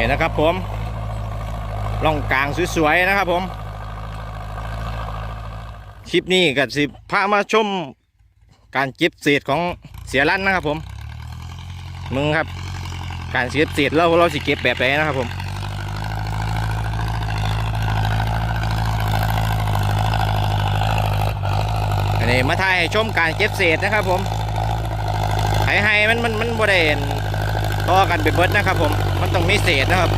นี่นะครับผมล่องกลางสวยๆนะครับผม คลิปนี้กับสิพามาชมการเก็บเศษของเสียรันนะครับผม มึงครับ การเก็บเศษเราเราสิเก็บแบบไหนนะครับผมอันนี้มาถ่ายชมการเก็บเศษนะครับผมให้ให้มันมันมันบริเวณต่อกันไปเบิดนะครับผม มันต้องมีเศษนะครับ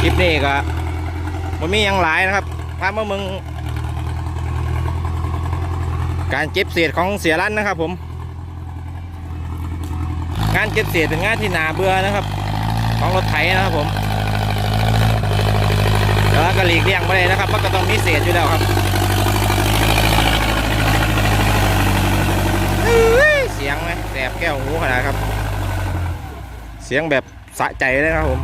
คลิปนี้ก็มันมีหยังหลายนะครับพามามึง การเก็บเศษของเสียรันนะครับ ผม งานเก็บเศษเป็นงานที่นาเบื่อนะครับ ของรถไถนะครับผม ก็หลีกเลี่ยงไม่ได้นะครับมันก็ต้องมีเศษอยู่แล้วครับเสียงไหมแสบแก้วหูขนาดครับ เสียงแบบสะใจเลยนะครับผม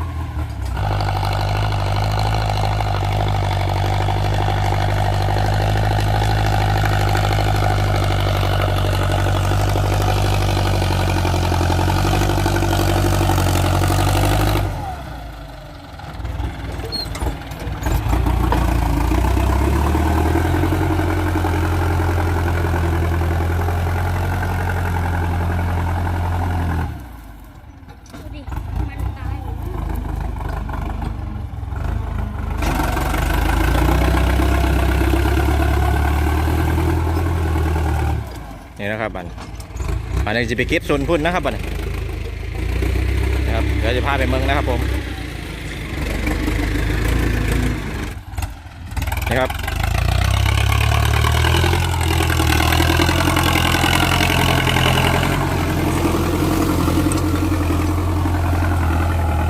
ดูดิ มันตายหมดแล้ว นี่นะครับบันบันนี้จะไปเก็บส่วนพุ่นนะครับบันนี้นะครับเดี๋ยวจะพาไปเมืองนะครับผมนี่ครับ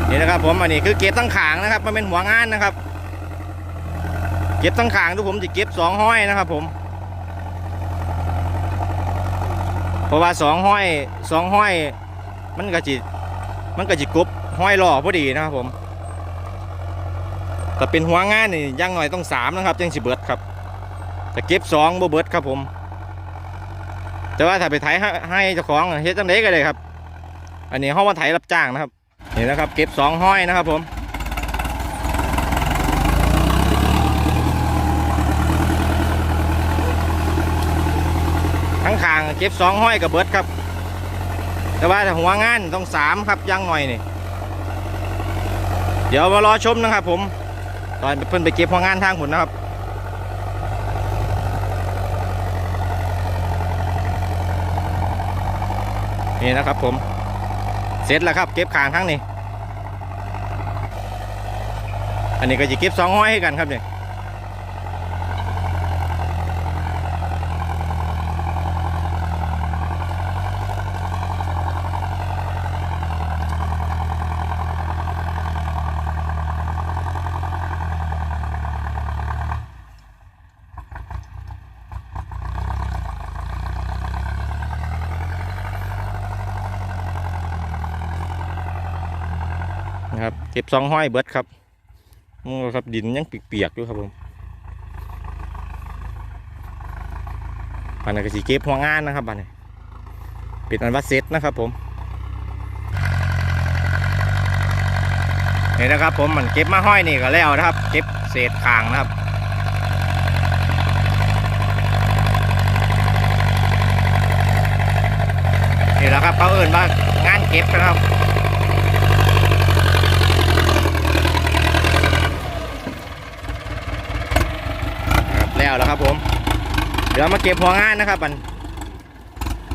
นี่นะครับผมอันนี้คือเก็บตั้งขางนะครับมันเป็นหัวงานนะครับ เก็บตั้งขางทุกผมจะเก็บสองห้อยนะครับผม เพ ราะว่าสองห้อยสองห้อยมันก็จิมันก็จิกบห้อยหล่อพอดีนะครับผมแต่เป็นหัวงานนี่อยังหน่อยต้องสามนะครับจังสิเบิดครับแต่เก็บสองบเบิดครับผม แต่ว่าถ้าไปไถให้ให้เจ้าของเฮ็ดจังไดก็ได้ครับ อันนี้ห้องมาไถรับจ้างนะครับนี่นะครับ เก็บสองห้อยนะครับผม ทั้งคางเก็บสองห้อยกับเบิดครับ แต่ว่าถ้าหัวงานต้องสามครับยังหน่อยนี่เดี๋ยวมารอชมนะครับ ผม ตอนเพิ่นไปเก็บหัวงานทางผุนนะครับนี่นะครับผม เสร็จแล้วครับ เก็บคางทั้งนี้ อันนี้ก็จะเก็บสองห้อยให้กันครับเนี่ย เก็บสองห้อยเบิดครับอืมครับดินยังเปียกๆอยู่ครับผมอันนี้ก็สีเก็บหัวงานนะครับอันนี้ปิดอันว่าเซ็ตนะครับผมนี่นะครับผมมันเก็บมาห้อยนี่ก็แล้วนะครับ เก็บเศษคางนะครับนี่แหละครับเขาเอื่นว่างานเก็บนะครับแล้วแล้วครับผม เดี๋ยวมาเก็บหัวงานนะครับมัน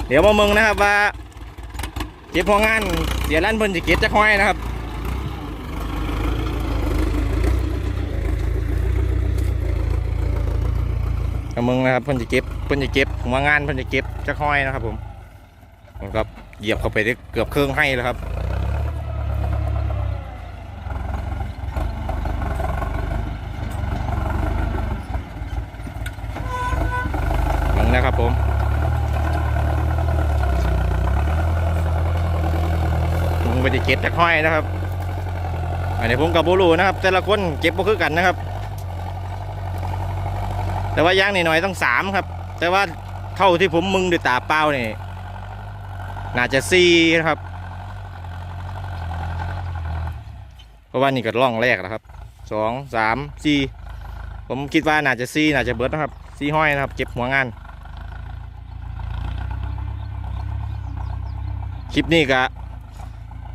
เดี๋ยวมาเมืองนะครับว่าเก็บหัวงานเดี๋ยวลั่นเพิ่นจะเก็บจะค่อยนะครับเอาเมืองนะครับเพิ่นจะเก็บเพิ่นจะเก็บหัวงานเพิ่นจะเก็บจะค่อยนะครับผมผมครับเหยียบเข้าไปได้เกือบเครื่องให้แล้วครับ มึงนะครับผม มึงไปจะเก็บจากห้อยนะครับ อันนี้ผมกับโบลูนะครับ แต่ละคนเก็บบ่คือกันนะครับ แต่ว่ายางน้อยๆต้องสามครับ แต่ว่าเท่าที่ผมมึงด้วยตาเปล่านี่น่าจะสี่นะครับ เพราะว่านี่ก็ล่องแรกแล้วครับสองสามสี่ผมคิดว่าน่าจะสี่น่าจะเบิดนะครับสี่ห้อยนะครับเก็บหัวงาน คลิปนี้ก็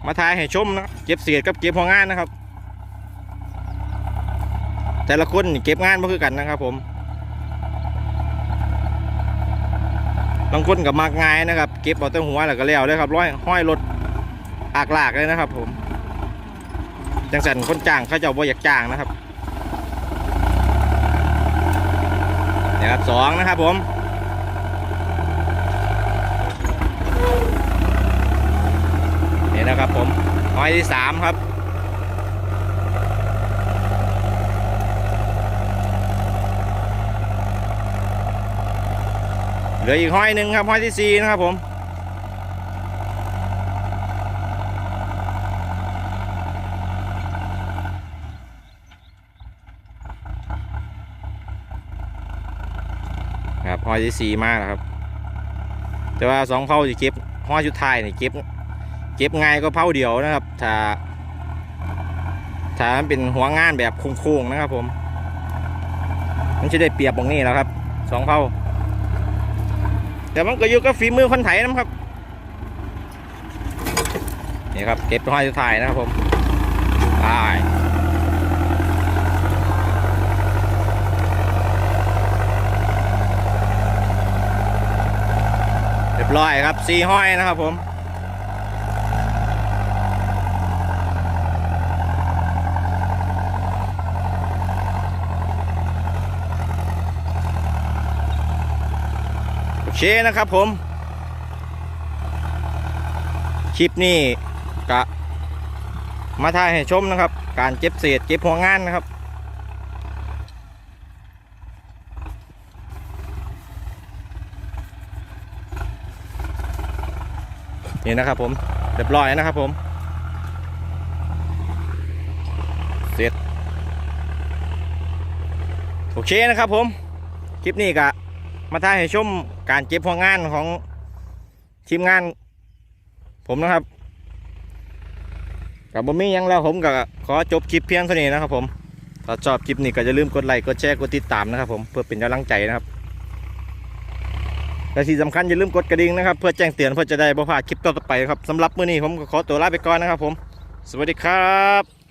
มาทายให้ชมนะเก็บเศษกับเก็บหัวงานนะครับ แต่ละคนเก็บงานไม่คือกันนะครับ ผมบางคนกับมากง่ายนะครับ เก็บเอาแต่หัวแล้วก็แล้วเลยครับร้อยห้อยรถอากลากเลยนะครับ ผมจังสันคนจ้างเขาจะบ่อยากจ้างนะครับเนี่ยครับสองนะครับผม นี่นะครับผมห้อยที่สามครับ เหลืออีกห้อยหนึ่งครับห้อยที่สี่นะครับผมครับห้อยที่สี่มากแล้วครับ แต่ว่าสองเผาจะเก็บห้อยชุดท้ายนี่เก็บ เก็บง่ายก็เผาเดียวนะครับ ถ้า ถ้ามันเป็นหัวงานแบบโค้งๆนะครับ ผม มันจะได้เปรียบตรงนี้แล้วครับสองเผาแต่มันก็อยู่กับฝีมือคนไถนะครับนี่ครับเก็บห้อยสุดท้ายนะครับผมไปเรียบร้อยครับสี่ห้อยนะครับผม คนะครับผม คลิปนี้กะ มาถ่ายให้ชมนะครับ การเก็บเศษเก็บหัวงานนะครับ นี่นะครับผมเรียบร้อยนะครับผมเสร็จโอเคนะครับผม คลิปนี้กะ มาถ่ายให้ชมการเก็บหัวงานของทีมงาน ผมนะครับกับบมีหยังแล้วผมก็ขอจบคลิปเพียงเท่านี้นะครับผมถ้าชอบคลิปนี้ก็อย่าลืมกดไลค์กดแชร์กดติดตามนะครับผมเพื่อเป็นกำลังใจนะครับและที่สำคัญอย่าลืมกดกระดิ่งนะครับ เพื่อแจ้งเตือนเพื่อจะได้บ่พลาดคลิปต่อไปครับสำหรับมื้อนี้ผมก็ขอตัวลาไปก่อนนะครับผม สวัสดีครับ